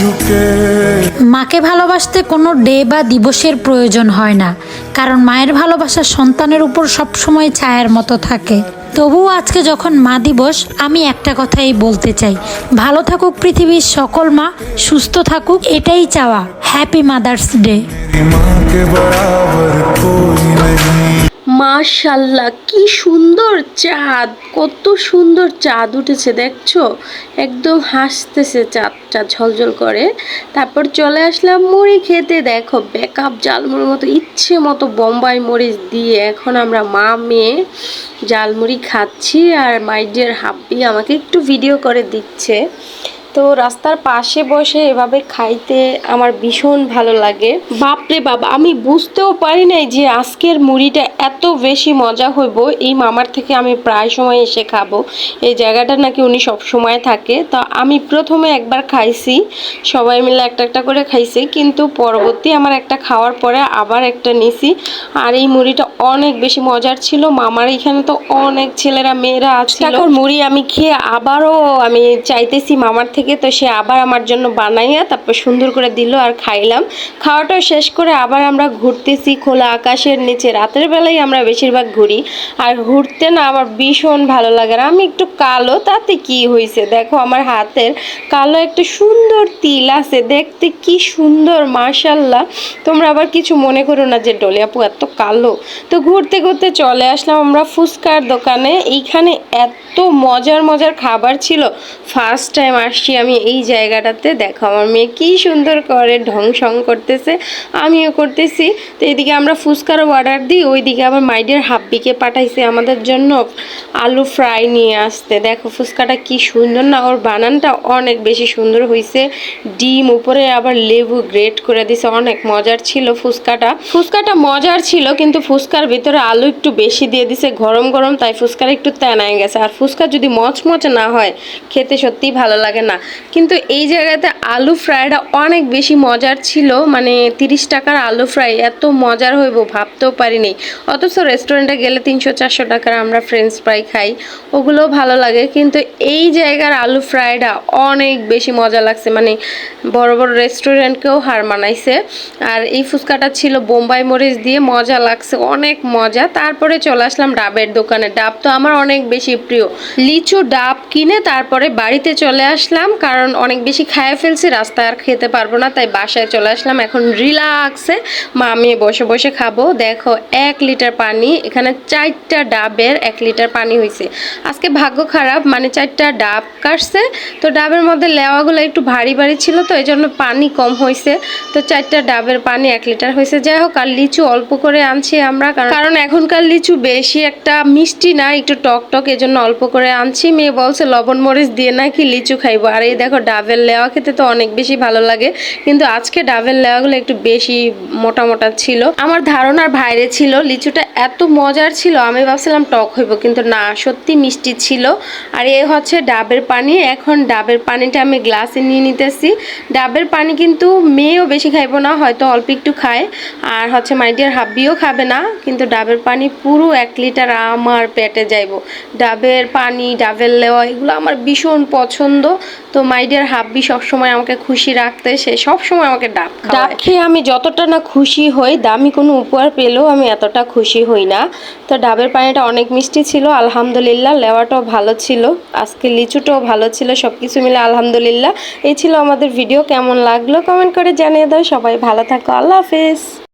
झुके মাকে ভালোবাসতে কোনো ডে বা দিবসের প্রয়োজন হয় না কারণ মায়ের ভালোবাসা সন্তানের উপর সবসময় ছায়ার মতো থাকে। তবুও আজকে যখন মা দিবস আমি একটা কথাই বলতে চাই। ভালো থাকুক পৃথিবীর সকল মা সুস্থ থাকুক এটাই চাওয়া। হ্যাপি মাদার্স ডে মাশাল্লাহ, কি সুন্দর চাঁদ, কত সুন্দর চাঁদ উঠেছে, দেখছ? একদম হাসতেছে চাঁদটা ঝলঝল করে। তারপর চলে আসলাম মুড়ি খেতে, দেখো বেকআপ জালমুড়ির মতো, ইচ্ছে মতো বোম্বাই মরিচ দিয়ে এখন আমরা মা, মেয়ে জালমুড়ি খাচ্ছি আর মাইডিয়ার হাব্বি আমাকে একটু ভিডিও করে দিচ্ছে। তো রাস্তার পাশে বসে এভাবে খাইতে আমার ভীষণ ভালো লাগে। বাপরে বাপ আমি বুঝতেও পারি নাই যে আজকের মুড়িটা এত বেশি মজা হইব। এই মামার থেকে আমি প্রায় সময় এসে খাব। এই জায়গাটা নাকি উনি সব সময় থাকে। তো আমি প্রথমে একবার খাইছি। সবাই মিলে একটা একটা করে খাইছি। কিন্তু পরবর্তী আমার একটা খাওয়ার পরে আবার একটা নিছি। আর এই মুড়িটা অনেক বেশি মজার ছিল। মামার এখানে তো অনেক ছেলেরা মেয়েরা আছে মুড়ি আমি খেয়ে আবারও আমি চাইতেছি মামার থেকে তো সে আবার আমার জন্য বানাইয়া তারপর সুন্দর করে দিল আর খাইলাম। খাওয়াটা শেষ করে আবার আমরা ঘুরতেছি খোলা আকাশের নিচে। রাতের বেলায় আমরা বেশিরভাগ ঘুরি। আর ঘুরতে না আমার ভীষণ ভালো লাগে আর আমি একটু কালো, তাতে কি হয়েছে দেখো আমার হাতের কালো একটা সুন্দর তিল আছে, দেখতে কি সুন্দর মাশাল্লাহ তোমরা আবার কিছু মনে করো না যে ডলি আপু এত কালো। তো ঘুরতে ঘুরতে চলে আসলাম আমরা ফুচকার দোকানে। এইখানে এত মজার মজার খাবার ছিল। ফার্স্ট টাইম আসছি আমি এই জায়গাটাতে দেখো, আমার মেয়ে কি সুন্দর করে ঢং সং করতেছে, আমিও করতেছি। তো এদিকে আমরা ফুচকারও অর্ডার দিই, ওইদিকে আবার মাইডিয়ার হাব্বিকে পাঠাইছে আমাদের জন্য আলু ফ্রাই নিয়ে আসতে। দেখো ফুচকাটা কি সুন্দর না, ওর বানানটা অনেক বেশি সুন্দর হয়েছে ডিম, উপরে আবার লেবু গ্রেট করে দিছে, অনেক মজার ছিল ফুচকাটা। ফুচকাটা মজার ছিল, কিন্তু ফুচকার ভিতরে আলু একটু বেশি দিয়ে দিছে, গরম গরম, তাই ফুচকার একটু তেনায় গেছে। আর ফুচকা যদি মচমচে না হয়, খেতে সত্যিই ভালো লাগে না। কিন্তু এই জায়গাতে আলু ফ্রাইটা অনেক বেশি মজার ছিল। মানে তিরিশ টাকার আলু ফ্রাই, এত মজার হইব ভাবতেও পারিনি। অথচ রেস্টুরেন্টে গেলে তিনশো, চারশো টাকার আমরা ফ্রেঞ্চ ফ্রাই খাই, ওগুলোও ভালো লাগে। কিন্তু এই জায়গার আলু ফ্রাইটা অনেক বেশি মজা লাগছে। মানে বড় বড় রেস্টুরেন্টকেও হার মানাইছে। আর এই ফুচকাটা ছিল বোম্বাই মরিচ দিয়ে মজা লাগছে, অনেক মজা। তারপরে চলে আসলাম ডাবের দোকানে। ডাব তো আমার অনেক বেশি প্রিয়। লিচু ডাব কিনে তারপরে বাড়িতে চলে আসলাম। কারণ অনেক বেশি খায় ফেলছি, রাস্তায় আর খেতে পারব না, তাই বাসায় চলে আসলাম। এখন রিল্যাক্সে মা আমি বসে বসে খাব। দেখো, এক লিটার পানি, এখানে চারটা ডাবের এক লিটার পানি হয়েছে আজকে ভাগ্য খারাপ মানে চারটা ডাব কাটছে, তো ডাবের মধ্যে লেওয়াগুলো একটু ভারী ভারী ছিল, তো এই জন্য পানি কম হয়েছে তো চারটা ডাবের পানি এক লিটার হয়েছে যাই হোক, আর লিচু অল্প করে আনছি আমরা, কারণ- এখনকার লিচু বেশি একটা মিষ্টি না, একটু টক টক এই জন্য অল্প করে আনছি। মেয়ে বলছে, লবণ মরিচ দিয়ে নাকি লিচু খাইবো? এই দেখো ডাবের লেওয়া খেতে তো অনেক বেশি ভালো লাগে, কিন্তু আজকে ডাবের লেওয়াগুলো একটু বেশি মোটা মোটা ছিল। আমার ধারণার বাইরে ছিল, লিচুটা এত মজার ছিল, আমি ভাবছিলাম টক হইব, কিন্তু না, সত্যি মিষ্টি ছিল। আর এ হচ্ছে ডাবের পানি, এখন ডাবের পানিটা আমি গ্লাসে নিয়ে নিতেছি। ডাবের পানি কিন্তু মেয়েও বেশি খাইবো না, হয়তো অল্প একটু খায়। আর হচ্ছে মাইডিয়ার হাব্বিও খাবে না, কিন্তু ডাবের পানি পুরো এক লিটার আমার পেটে যাইব। ডাবের পানি, ডাবের লেওয়া, এগুলো আমার ভীষণ পছন্দ। তো মাই মাইডিয়ার হাব্বি সবসময় আমাকে খুশি রাখতে, সে সবসময় আমাকে ডাব ডাব খেয়ে আমি যতটা না খুশি হই, দামি কোনো উপহার পেলেও আমি এতটা খুশি হই না। তো ডাবের পানিটা অনেক মিষ্টি ছিল, আলহামদুলিল্লাহ, লেওয়াটাও ভালো ছিল, আজকে লিচুটাও ভালো ছিল সব কিছু মিলে আলহামদুলিল্লাহ। এই ছিল আমাদের ভিডিও কেমন লাগল? কমেন্ট করে জানিয়ে দাও, সবাই ভালো থাকো, আল্লাহ হাফেজ।